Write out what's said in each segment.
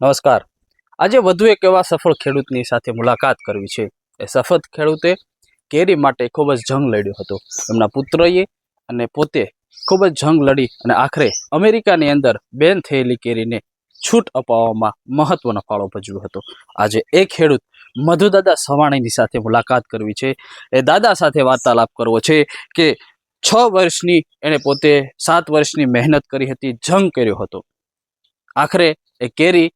નમસ્કાર. આજે વધુ એક એવા સફળ ખેડૂતની સાથે મુલાકાત કરવી છે. એ સફળ ખેડૂતે કેરી માટે ખૂબ જ જંગ લડ્યો હતો. એમના પુત્રએ અને પોતે ખૂબ જ જંગ લડી અને આખરે અમેરિકાની અંદર બેન થયેલી કેરીને છૂટ અપાવવામાં મહત્વનો ફાળો ભજવ્યો હતો. આજે એ ખેડૂત મધુદાદા સવાણીની સાથે મુલાકાત કરવી છે. એ દાદા સાથે વાર્તાલાપ કરવો છે કે છ વર્ષની, એણે પોતે સાત વર્ષની મહેનત કરી હતી, જંગ કર્યો હતો. આખરે એ કેરી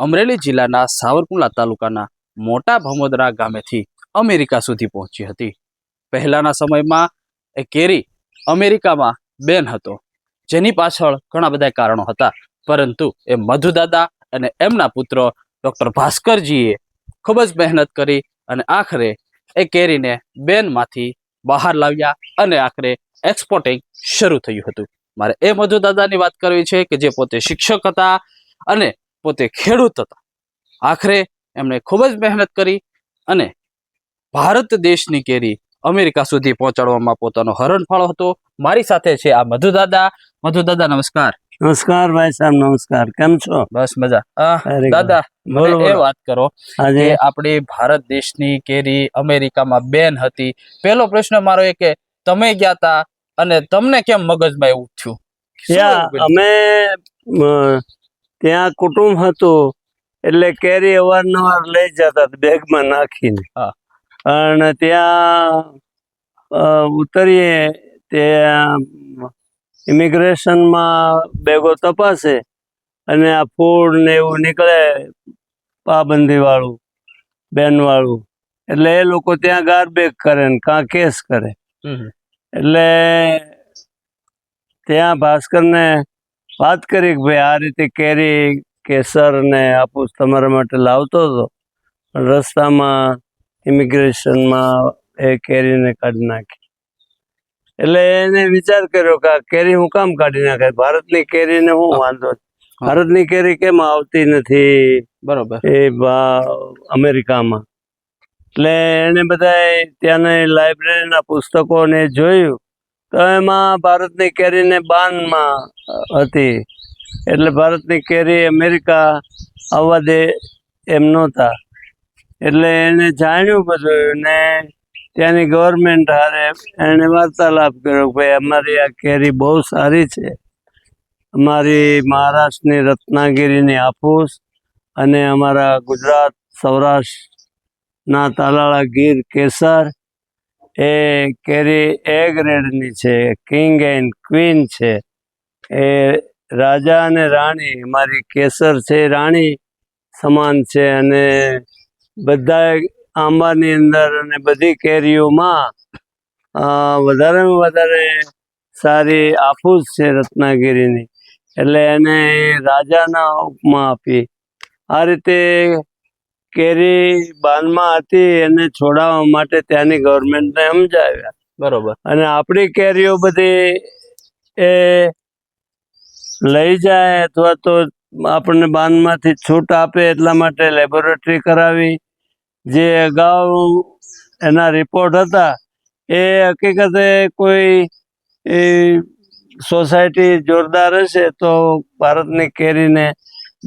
અમરેલી જિલ્લાના સાવરકુંડલા તાલુકાના મોટા ભમોદરા ગામેથી અમેરિકા સુધી પહોંચી હતી. પહેલાના સમયમાં એ કેરી અમેરિકામાં બેન હતો. જેની પાછળ ઘણા બધા કારણો હતા. પરંતુ એ મધુદાદા અને એમના પુત્ર ડૉક્ટર ભાસ્કરજીએ ખૂબ જ મહેનત કરી અને આખરે એ કેરીને બેનમાંથી બહાર લાવ્યા અને આખરે એક્સપોર્ટિંગ શરૂ થયું હતું. મારે એ મધુદાદાની વાત કરવી છે કે જે પોતે શિક્ષક હતા અને પોતે ખેડૂત હતા. આખરે એમણે ખૂબ જ મહેનત કરી અને ભારત દેશની કેરી અમેરિકા સુધી પહોંચાડવામાં પોતાનો હરણફાળો હતો. મારી સાથે છે આ મધુદાદા મધુદાદા નમસ્કાર. નમસ્કાર ભાઈ સાહેબ નમસ્કાર. કેમ છો? બસ મજા. દાદા બોલો, એ વાત કરો આજે? આપણી ભારત દેશની કેરી અમેરિકામાં બેન હતી. પહેલો પ્રશ્ન મારો એ કે તમે ગયા તા અને તમને કેમ મગજમાં એવું થયું? ત્યાં અમે ત્યાં કુટુંબ હતું એટલે કેરી અવારનવાર લઈ જતા બેગમાં નાખીને. હા. અને ત્યાં ઉતરીએ ત્યાં ઇમિગ્રેશનમાં બેગો તપાસે અને આ ફૂડ ને એવું નીકળે પાબંદી વાળું બેન વાળું એટલે એ લોકો ત્યાં ગારબેગ કરે ને કાં કેસ કરે. એટલે ત્યાં ભાસ્કરને વાત કરી કે ભાઈ આ રીતે કેરી કેસર ને હાપુસ તમારા માટે લાવતો હતો. પણ રસ્તામાં ઇમિગ્રેશનમાં એ કેરીને કાઢી નાખી. એટલે એને વિચાર કર્યો કે આ કેરી હું કામ કાઢી નાખે? ભારતની કેરીને હું વાંધો ભારતની કેરી કેમ આવતી નથી? બરોબર. એ અમેરિકામાં. એટલે એને બધાએ ત્યાંની લાઇબ્રેરીના પુસ્તકોને જોયું. તો એમાં ભારતની કેરીને બાનમાં હતી. એટલે ભારતની કેરી અમેરિકા આવવા દે એમ નહોતા. એટલે એને જાણ્યું બધું ને ત્યાંની ગવર્મેન્ટ હારે એને વાર્તાલાપ કર્યો ભાઈ અમારી આ કેરી બહુ સારી છે. અમારી મહારાષ્ટ્રની રત્નાગીરીની હાફૂસ અને અમારા ગુજરાત સૌરાષ્ટ્રના તાલાળા ગીર કેસર. એ કેરી એ ગ્રેડની છે કિંગ એન્ડ ક્વીન છે. એ રાજા અને રાણી, મારી કેસર છે, રાણી સમાન છે અને બધા આંબાની અંદર અને બધી કેરીઓમાં વધારેમાં વધારે સારી આફૂસ છે રત્નાગીરીની. એટલે એને રાજાના ઉપમા આપી. આ રીતે કેરી બાનમાં હતી એને છોડાવવા માટે ત્યાંની ગવર્મેન્ટને સમજાવ્યા. બરોબર. અને આપણી કેરીઓ બધી એ લઈ જાય અથવા તો આપણને બાંધમાંથી છૂટ આપે એટલા માટે લેબોરેટરી કરાવી. જે અગાઉ એના રિપોર્ટ હતા એ હકીકતે કોઈ સોસાયટી જોરદાર હશે તો ભારતની કેરીને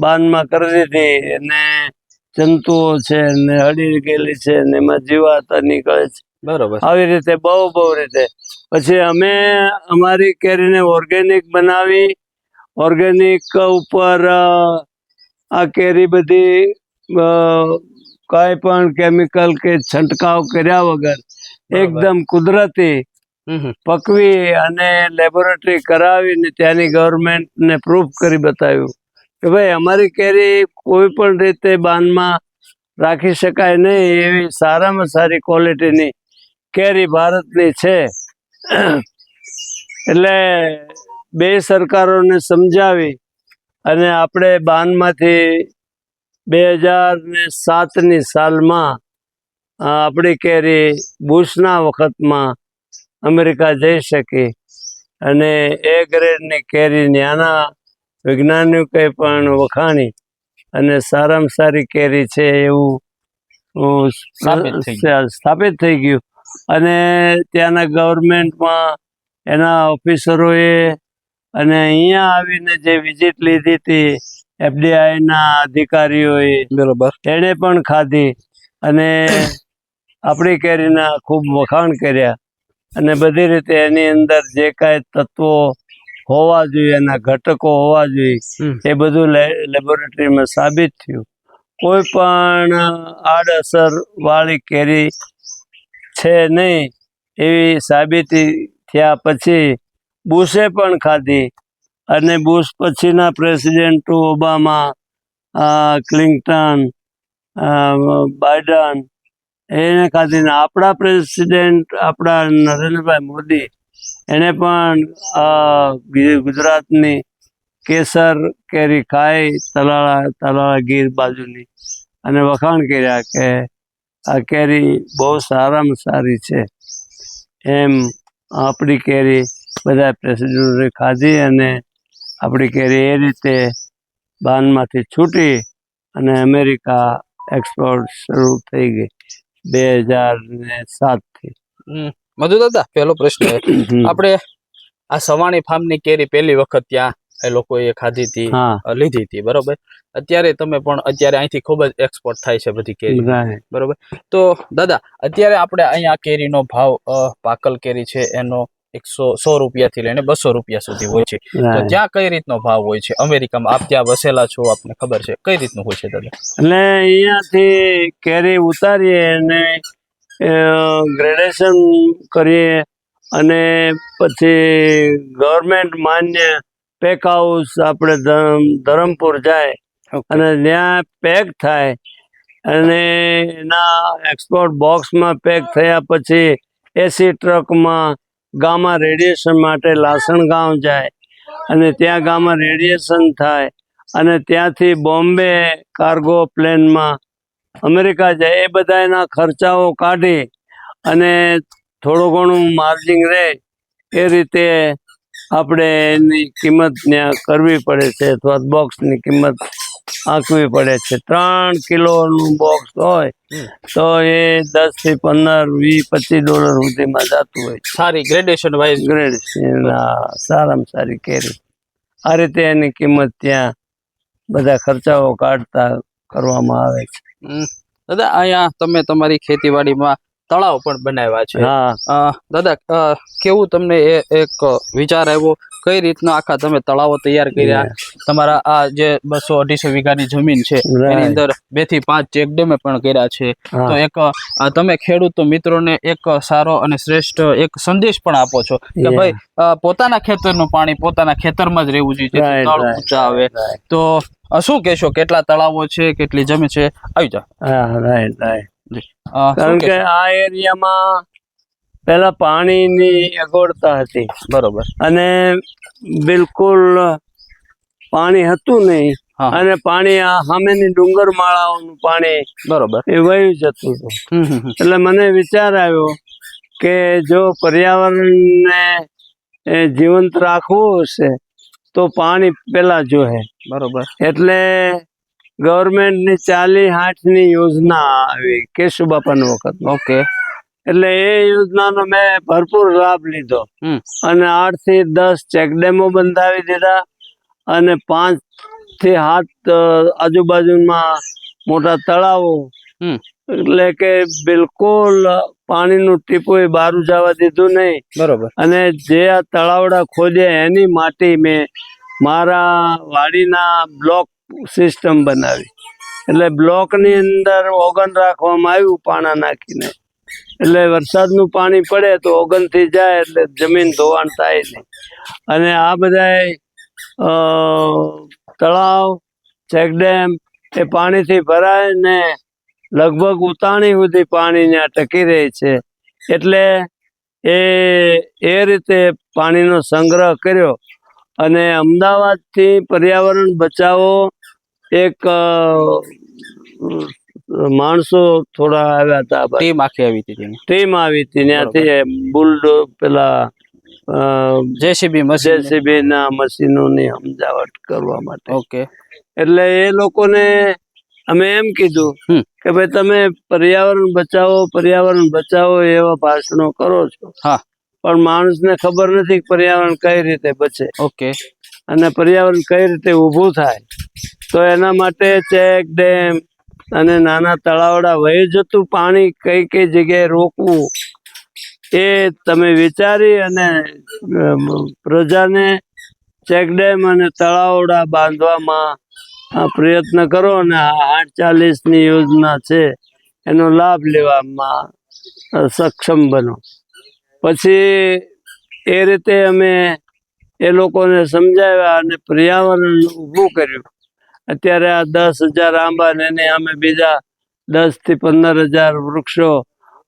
બાંધમાં કરી દીધી અને જંતુઓ છે ને હળી ગયેલી છે ને એમાં જીવાતા નીકળે છે. બરોબર. આવી રીતે બહુ બહુ રીતે. પછી અમે અમારી કેરીને ઓર્ગેનિક બનાવી. ઓર્ગેનિક ઉપર આ કેરી બધી કાંઈ પણ કેમિકલ કે છંટકાવ કર્યા વગર એકદમ કુદરતી. પકવી અને લેબોરેટરી કરાવીને ત્યાંની ગવર્મેન્ટને પ્રૂફ કરી બતાવ્યું. કે ભાઈ, અમારી કેરી કોઈ પણ રીતે બાનમાં રાખી શકાય નહીં. એવી સારામાં સારી ક્વોલિટીની કેરી ભારતની છે. એટલે બે સરકારોને સમજાવી અને આપણે બાનમાંથી બે હજાર ને સાતની સાલમાં આપણી કેરી બુશના વખતમાં અમેરિકા જઈ શકી અને એ ગ્રેડની કેરી ત્યાંના વૈજ્ઞાનિકોએ પણ વખાણી અને સારામાં સારી કેરી છે એવું સ્થાપિત થઈ ગયું. અને ત્યાંના ગવર્મેન્ટમાં એના ઓફિસરોએ અને અહીંયા આવીને જે વિઝિટ લીધી હતી એફડીઆઈ ના અધિકારીઓએ બરોબર. એણે પણ ખાધી અને આપણી કેરીના ખૂબ વખાણ કર્યા. અને બધી રીતે એની અંદર જે કાંઈ તત્વો હોવા જોઈએ એના ઘટકો હોવા જોઈએ એ બધું લે- લેબોરેટરીમાં સાબિત થયું. કોઈ પણ આડઅસર વાળી કેરી છે નહીં એવી સાબિતી થયા પછી બુશે પણ ખાધી અને બુશ પછીના પ્રેસિડેન્ટ ઓબામા ક્લિન્ટન બાઇડન એને ખાધીને આપણા પ્રેસિડેન્ટ આપણા નરેન્દ્રભાઈ મોદી એણે પણ ગુજરાતની કેસર કેરી ખાઈ તલાળા તલાળા ગીર બાજુની અને વખાણ કર્યા કે આ કેરી બહુ સારામાં સારી છે એમ આપણી કેરી બધા પ્રેસિડેન્ટે ખાધી અને આપણી કેરી એ રીતે બાનમાંથી છૂટી અને અમેરિકા એક્સપોર્ટ શરૂ થઈ ગઈ, બે હજાર ને સાતથી. મધુ દાદા પહેલો પ્રશ્ન એ. આપણે આ સવાણી ફાર્મની કેરી પહેલી વખત ત્યાં એ લોકોએ ખાધી હતી લીધી હતી બરોબર? અત્યારે તમે પણ અત્યારે અહીંથી ખૂબ જ એક્સપોર્ટ થાય છે બધી કેરી. બરોબર? તો દાદા અત્યારે આપણે અહીંયા કેરીનો ભાવ પાકલ કેરી છે એનો એકસો સો રૂપિયાથી લઈને બસો રૂપિયા સુધી હોય છે. તો. ત્યાં કઈ રીતનો ભાવ હોય છે? અમેરિકામાં આપ ત્યાં વસેલા છો આપને ખબર છે? કઈ રીતનું હોય છે દાદા? એટલે અહીંયાથી કેરી ઉતારીએ અને ગ્રેડેશન કરીએ અને પછી ગવર્મેન્ટ માન્ય પેક હાઉસ આપણે ધરમપુર જાય અને ત્યાં પેક થાય અને એના એક્સપોર્ટ બોક્સમાં પેક થયા પછી એસી ટ્રકમાં ગામા રેડિયેશન માટે લાસણગાંવ જાય અને ત્યાં ગામા રેડિયેશન થાય અને ત્યાંથી બોમ્બે કાર્ગો પ્લેનમાં અમેરિકા જાય એ બધા એના ખર્ચાઓ કાઢી અને થોડું ઘણું માર્જિંગ રહે એ રીતે આપણે એની કિંમત ત્યાં કરવી પડે છે અથવા બોક્સની કિંમત આંકવી પડે છે. ત્રણ કિલોનું બોક્સ હોય તો એ દસથી પંદર વીસ પચીસ ડોલર સુધીમાં જતું હોય સારી ગ્રેડેશન વાઇઝ ગ્રેડેશન સારામાં સારી કેરી આ રીતે એની કિંમત ત્યાં બધા ખર્ચાઓ કાઢતા કરવામાં આવે છે. દાદા અહીંયા તમે તમારી ખેતીવાડીમાં તળાવ પણ બનાવ્યા છે. દાદા કેવું તમને એ એક વિચાર આવ્યો? કઈ રીતના આખા તમે તળાવો તૈયાર કર્યા? તમારા આ જે બસો અઢીસો વીઘાની જમીન છે એની અંદર બેથી પાંચ ચેકડેમે પણ કર્યા છે. તો એક તમે ખેડૂતો મિત્રોને એક સારો અને શ્રેષ્ઠ એક સંદેશ પણ આપો છો કે ભાઈ પોતાના ખેતરનું પાણી પોતાના ખેતરમાં જ રહેવું જોઈએ તળ ઊંચા આવે. તો શું કહેશો? કેટલા તળાવો છે? કેટલી જમીન છે? આવી જાઓ. હા રાઈટ રાઈટ કારણ કે આ એરિયામાં પેલા પાણીની અગવડતા હતી. બરોબર. અને બિલકુલ પાણી હતું નહીં. અને પાણી આ સામેની ડુંગર માળાઓનું પાણી બરોબર. એ વહી જતું હતું. એટલે મને વિચાર આવ્યો કે જો પર્યાવરણને જીવંત રાખવું હશે તો પાણી પેલા જોહે બરોબર. એટલે ગવર્મેન્ટની ચાલી હાથની યોજના આવી કેશુબાપાની વખત ઓકે. એટલે એ યોજનાનો મેં ભરપૂર લાભ લીધો. અને આઠથી દસ ચેકડેમો બંધાવી દીધા અને પાંચથી સાત આજુબાજુમાં મોટા તળાવો. એટલે કે બિલકુલ પાણીનું ટીપું એ બહાર જવા દીધું નહીં. બરોબર. અને જે આ તળાવડા ખોદ્યા એની માટી મેં મારા વાડીના બ્લોક સિસ્ટમ બનાવી. એટલે બ્લોકની અંદર ઓગન રાખવામાં આવ્યું પાણા નાખીને. એટલે વરસાદનું પાણી પડે તો ઓગનથી જાય એટલે જમીન ધોવાણ થાય નહીં. અને આ બધા તળાવ ચેકડેમ એ પાણીથી ભરાય ને લગભગ ઉતાણી સુધી પાણી ત્યાં ટકી રહે છે. એટલે એ એ રીતે પાણીનો સંગ્રહ કર્યો અને અમદાવાદથી પર્યાવરણ બચાવો એક માણસો થોડા આવ્યા હતા ટીમ આખી આવી હતી ટીમ આવી હતી ત્યાંથી બુલડો પેલા જેસીબી મશીન. જેસીબી ના મશીનોની સમજાવટ કરવા માટે. ઓકે. એટલે એ લોકોને અમે એમ કીધું. કે ભાઈ તમે પર્યાવરણ બચાવો પર્યાવરણ બચાવો એવા ભાષણો કરો છો હા. પણ માણસને ખબર નથી પર્યાવરણ કઈ રીતે બચે ઓકે અને પર્યાવરણ કઈ રીતે ઊભું થાય તો એના માટે ચેક ડેમ અને નાના તળાવડા વહી જતું પાણી કઈ કઈ જગ્યાએ રોકવું એ તમે વિચારી અને પ્રજાને ચેકડેમ અને તળાવડા બાંધવામાં આ પ્રયત્ન કરો અને આઠ ચાલીસની યોજના છે, એનો લાભ લેવામાં સક્ષમ બનો. પછી, એ રીતે અમે એ લોકોને સમજાવ્યા અને પર્યાવરણ ઊભું કર્યું. અત્યારે આ દસ હજાર આંબા ને એને અમે બીજા દસથી પંદર હજાર વૃક્ષો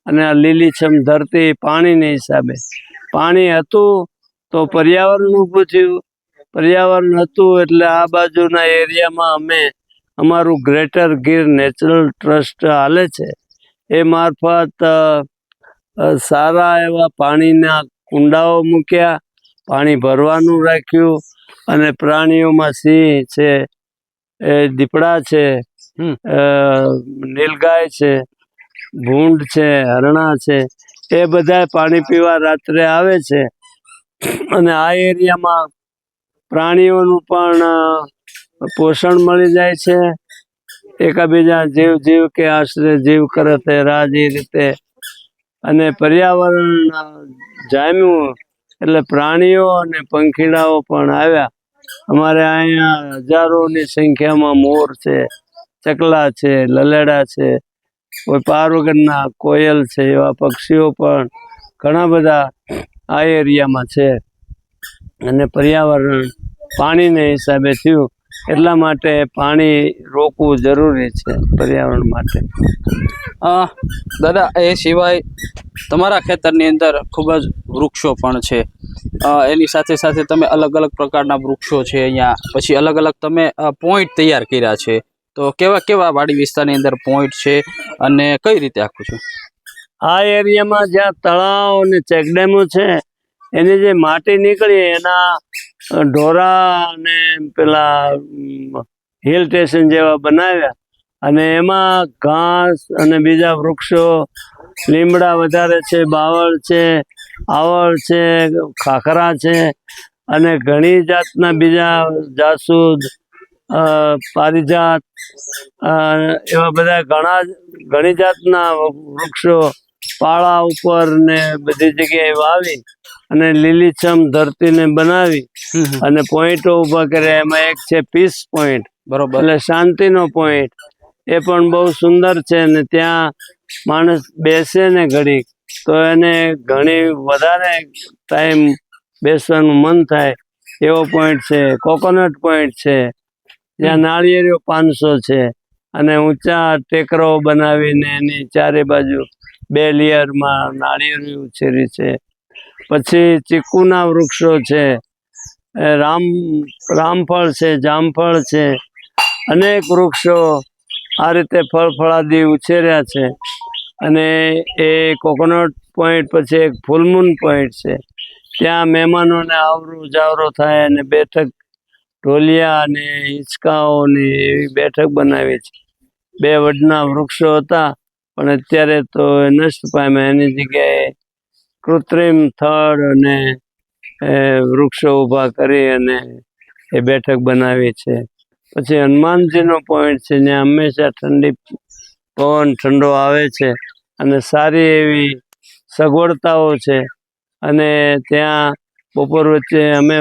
અને આ લીલીછમ ધરતી પાણીને હિસાબે. પાણી હતું તો પર્યાવરણ ઊભું થયું પર્યાવરણ હતું એટલે આ બાજુના એરિયામાં અમે અમારું ગ્રેટર ગીર નેચરલ ટ્રસ્ટ હાલે છે. એ મારફત સારા એવા પાણીના કુંડાઓ મૂક્યા પાણી ભરવાનું રાખ્યું અને પ્રાણીઓમાં સિંહ છે એ દીપડા છે નીલગાય છે ભૂંડ છે હરણા છે એ બધા પાણી પીવા રાત્રે આવે છે. અને આ એરિયામાં પ્રાણીઓનું પણ પોષણ મળી જાય છે. એકાબીજા જીવ જીવ કે આશરે જીવ કરે તે રાજ એ રીતે. અને પર્યાવરણ જામ્યું એટલે પ્રાણીઓ અને પંખીડાઓ પણ આવ્યા. અમારે અહીંયા હજારોની સંખ્યામાં મોર છે, ચકલા છે, લલેડા છે, કોઈ પાર વગરના કોયલ છે, એવા પક્ષીઓ પણ ઘણા બધા આ એરિયામાં છે. અને પર્યાવરણ પાણીને હિસાબે થયું. એટલા માટે પાણી રોકવું જરૂરી છે પર્યાવરણ માટે. દાદા એ સિવાય તમારા ખેતરની અંદર ખૂબ જ વૃક્ષો પણ છે. એની સાથે સાથે તમે અલગ અલગ પ્રકારના વૃક્ષો છે અહીંયા. પછી અલગ અલગ તમે પોઈન્ટ તૈયાર કર્યા છે. તો કેવા કેવા વાડી વિસ્તારની અંદર પોઈન્ટ છે અને કઈ રીતે આખું છે? આ એરિયામાં જ્યાં તળાવ અને ચેકડેમો છે એની જે માટી નીકળી એના ઢોરા અને પેલા હિલ સ્ટેશન જેવા બનાવ્યા. અને એમાં ઘાસ અને બીજા વૃક્ષો, લીમડા વધારે છે, બાવળ છે, આવળ છે, ખાખરા છે, અને ઘણી જાતના બીજા જાસૂદ પારિજાત એવા બધા ઘણા, ઘણી જાતના વૃક્ષો, પાળા ઉપર ને બધી જગ્યાએ વાવી. અને લીલીછમ ધરતીને બનાવી અને પોઈન્ટો ઊભા કર્યા. એમાં એક છે પીસ પોઈન્ટ બરોબર. એટલે શાંતિનો પોઈન્ટ એ પણ બહુ સુંદર છે અને ત્યાં માણસ બેસે ને ઘડીક. તો એને ઘણી વધારે ટાઈમ બેસવાનું મન થાય. એવો પોઈન્ટ છે. કોકોનટ પોઈન્ટ છે. જ્યાં નાળિયેરીઓ પાંચસો છે. અને ઊંચા ટેકરો બનાવીને એની ચારે બાજુ બે લેયરમાં નાળિયેરી ઉછેરી છે. પછી ચીકુના વૃક્ષો છે રામ, રામફળ છે, જામફળ છે, અનેક વૃક્ષો આ રીતે ફળ ફળાદી ઉછેર્યા છે. અને એ કોકોનટ પોઈન્ટ પછી એક ફૂલમૂન પોઈન્ટ છે. ત્યાં મહેમાનોને આવરો જાવરો થાય અને બેઠક ઢોલિયા અને હિંચકાઓને એવી બેઠક બનાવી છે. બે વડના વૃક્ષો હતા, પણ અત્યારે તો નષ્ટ પામ્યા. એની જગ્યાએ કૃત્રિમ થળ અને વૃક્ષો ઊભા કરી અને એ બેઠક બનાવી છે. પછી હનુમાનજીનો પોઈન્ટ છે, જ્યાં હંમેશા ઠંડી, પવન ઠંડો આવે છે અને સારી એવી સગવડતાઓ છે. અને ત્યાં બપોર વચ્ચે અમે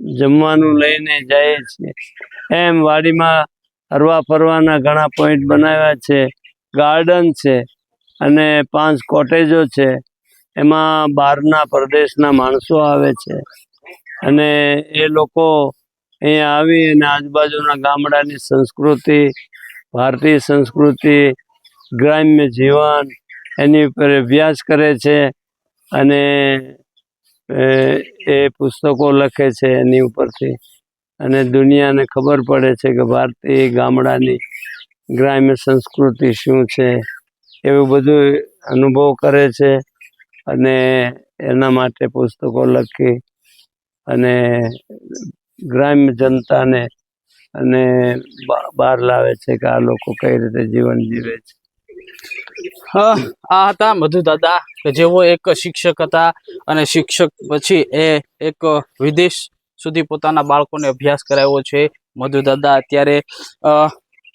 જમવાનું લઈને જઈએ છીએ. એમ વાડીમાં હરવા ફરવાના ઘણા પોઈન્ટ બનાવ્યા છે. ગાર્ડન છે અને પાંચ કોટેજો છે. એમાં બહારના પ્રદેશના માણસો આવે છે. અને એ લોકો અહીંયા આવી અને આજુબાજુના ગામડાની સંસ્કૃતિ, ભારતીય સંસ્કૃતિ, ગ્રામ્ય જીવન એની ઉપર અભ્યાસ કરે છે અને એ પુસ્તકો લખે છે એની ઉપરથી. અને દુનિયાને ખબર પડે છે કે ભારતીય ગામડાની ગ્રામ્ય સંસ્કૃતિ શું છે. એવું બધું અનુભવ કરે છે. અને એના માટે પુસ્તકો લખી અને ગ્રામ્ય જનતાને અને બહાર લાવે છે કે આ લોકો કઈ રીતે જીવન જીવે છે. આ હતા મધુ દાદા, કે જેઓ એક શિક્ષક હતા અને શિક્ષક પછી એ એક વિદેશ સુધી પોતાના બાળકોને અભ્યાસ કરાવ્યો છે. મધુ દાદા અત્યારે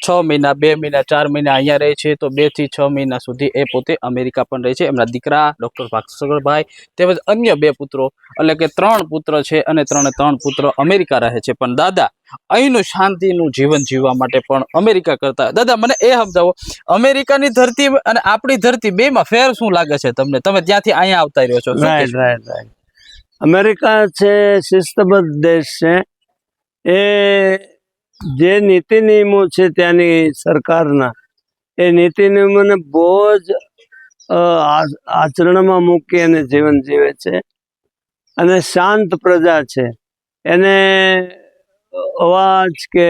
છ મહિના બે મહિના ચાર મહિના અહીંયા રહે છે તો બેથી છ મહિના સુધી એ પોતે અમેરિકા પણ રહે છે. એમના દીકરા ડૉક્ટર ભાસ્કરભાઈ તેમજ અન્ય બે પુત્રો એટલે કે ત્રણ પુત્ર છે અને ત્રણે ત્રણ પુત્ર અમેરિકા રહે છે. પણ દાદા અહીંનું શાંતિનું જીવન જીવવા માટે પણ અમેરિકા કરતા દાદા મને એ સમજાવો અમેરિકાની ધરતી અને આપણી ધરતી બેમાં ફેર શું લાગે છે તમને? તમે ત્યાંથી અહીંયા આવતા રહ્યો છો રાઈટ? રાઈટ રાઈટ અમેરિકા છે શિસ્તબદ્ધ દેશ છે. એ જે નીતિ નિયમો છે ત્યાંની સરકારના, એ નીતિ નિયમોને બહુ જ આચરણમાં મૂકી અને જીવન જીવે છે. અને શાંત પ્રજા છે. એને અવાજ કે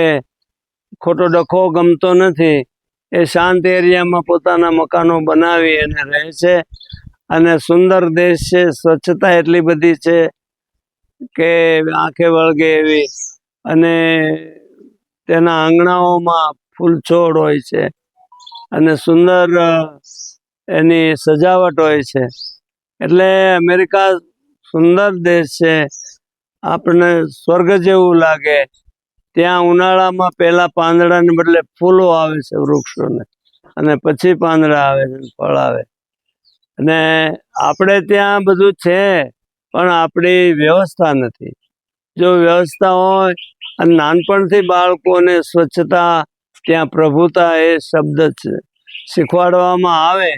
ખોટો ડખો ગમતો નથી, એ શાંત એરિયામાં પોતાના મકાનો બનાવી અને રહે છે. અને સુંદર દેશ છે, સ્વચ્છતા એટલી બધી છે કે આંખે વળગે એવી. અને તેના આંગણાઓમાં ફૂલ છોડ હોય છે અને સુંદર એની સજાવટ હોય છે. એટલે અમેરિકા સુંદર દેશ છે. આપણને સ્વર્ગ જેવું લાગે. ત્યાં ઉનાળામાં પહેલાં પાંદડાને બદલે ફૂલો આવે છે વૃક્ષોને. અને પછી પાંદડા આવે છે, ફળ આવે. અને આપણે ત્યાં બધું છે, પણ આપણી વ્યવસ્થા નથી. જો વ્યવસ્થા હોય અને નાનપણથી બાળકોને સ્વચ્છતા, ત્યાં પ્રભુતા એ શબ્દ શીખવાડવામાં આવે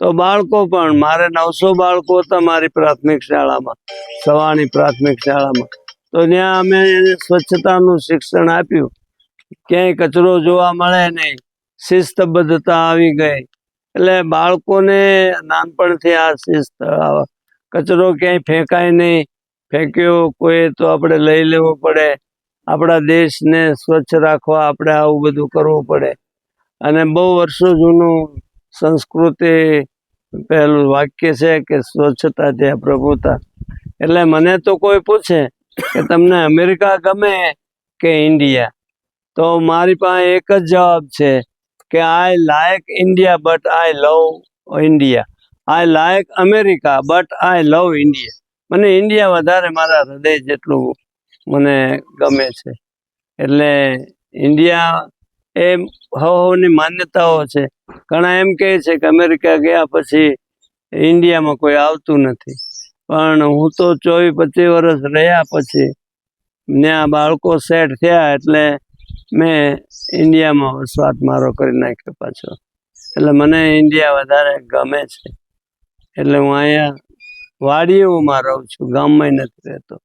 તો બાળકો પણ, મારે નવસો બાળકો હતા મારી પ્રાથમિક શાળામાં સવાણી પ્રાથમિક શાળામાં. તો ત્યાં અમે એને સ્વચ્છતાનું શિક્ષણ આપ્યું. ક્યાંય કચરો જોવા મળે નહીં, શિસ્તબદ્ધતા આવી ગઈ. એટલે બાળકોને નાનપણથી આ શિસ્ત કચરો ક્યાંય ફેંકાય નહીં, ફેંક્યો કોઈ તો આપણે લઈ લેવો પડે. આપણા દેશને સ્વચ્છ રાખવા આપણે આવું બધું કરવું પડે. અને બહુ વર્ષો જૂનું સંસ્કૃતિ પહેલું વાક્ય છે કે સ્વચ્છતા છે પ્રભુતા. એટલે મને તો કોઈ પૂછે કે તમને અમેરિકા ગમે કે ઇન્ડિયા? તો મારી પાસે એક જ જવાબ છે કે I like India but I love India I like America but I love India મને ઇન્ડિયા વધારે મારા હૃદય જેટલું મને ગમે છે. એટલે ઇન્ડિયા એ હવની માન્યતાઓ છે. ઘણા એમ કહે છે કે અમેરિકા ગયા પછી ઇન્ડિયામાં કોઈ આવતું નથી. પણ હું તો ચોવીસ પચીસ વર્ષ રહ્યા પછી ત્યાં બાળકો સેટ થયા એટલે મેં ઇન્ડિયામાં વસવાટ મારો કરી નાખ્યો પાછો. એટલે મને ઇન્ડિયા વધારે ગમે છે. એટલે હું અહીંયા વાડીઓમાં રહું છું, ગામમાં નથી રહેતો.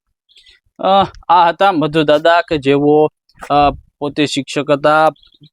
આ હતા મધુ દાદા કે જેઓ પોતે શિક્ષક હતા.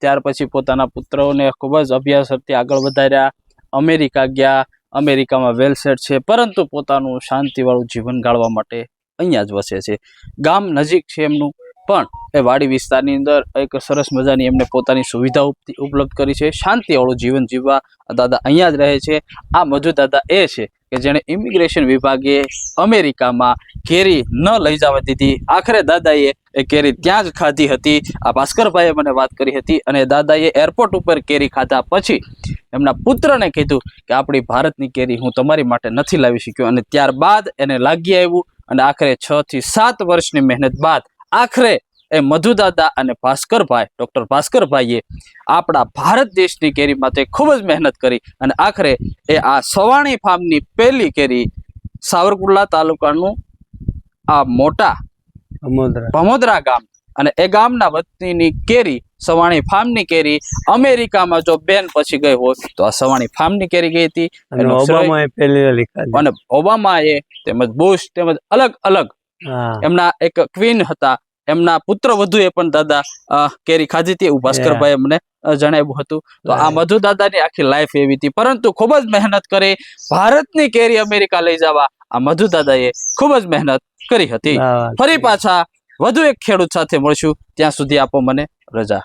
ત્યાર પછી પોતાના પુત્રોને ખૂબ જ અભ્યાસ અર્થે આગળ વધાર્યા. અમેરિકા ગયા. અમેરિકામાં વેલસેટ છે. પરંતુ પોતાનું શાંતિવાળું જીવન ગાળવા માટે અહીંયા જ વસે છે. ગામ નજીક છે એમનું. પણ એ વાડી વિસ્તારની અંદર એક સરસ મજાની એમને પોતાની સુવિધા ઉપ- ઉપલબ્ધ કરી છે. શાંતિવાળું જીવન જીવવા દાદા અહીંયા જ રહે છે. આ મજુ દાદા એ છે કે જેણે ઇમિગ્રેશન વિભાગે અમેરિકામાં કેરી ન લઈ જવા દીધી. આખરે દાદાએ એ કેરી ત્યાં જ ખાધી હતી. આ ભાસ્કરભાઈએ મને વાત કરી હતી અને દાદાએ એરપોર્ટ ઉપર કેરી ખાધા પછી એમના પુત્રને કીધું કે આપણી ભારતની કેરી હું તમારી માટે નથી લાવી શક્યો અને ત્યારબાદ એને લાગી આવ્યું અને આખરે છ થી સાત વર્ષની મહેનત બાદ આખરે એ મધુદાદા અને ભાસ્કરભાઈ ડૉક્ટર ભાસ્કરભાઈએ આપણા ભારત દેશની કેરી માટે ખૂબ જ મહેનત કરી અને આખરે એ આ સવાણી ફાર્મની પહેલી કેરી સાવરકુંડલા તાલુકાનું આ મોટા ભમોદરા ગામ અને એ ગામના વતનીની કેરી સવાણી ફાર્મની કેરી અમેરિકામાં જો બેન પછી ગઈ હોત તો આ સવાણી ફાર્મની કેરી ગઈ હતી. અને ઓબામાએ તેમજ બુશ તેમજ અલગ અલગ એમના એક ક્વીન હતા. એમના પુત્ર વધુએ પણ દાદા કેરી ખાધી હતી એવું ભાસ્કરભાઈ અમને જણાવ્યું હતું. તો આ મધુ દાદાની આખી લાઈફ એવી હતી. પરંતુ ખૂબ જ મહેનત કરી ભારતની કેરી અમેરિકા લઈ જવા આ મધુ દાદાએ ખૂબ જ મહેનત કરી હતી. ફરી પાછા વધુ એક ખેડૂત સાથે મળશું. ત્યાં સુધી આપો મને રજા.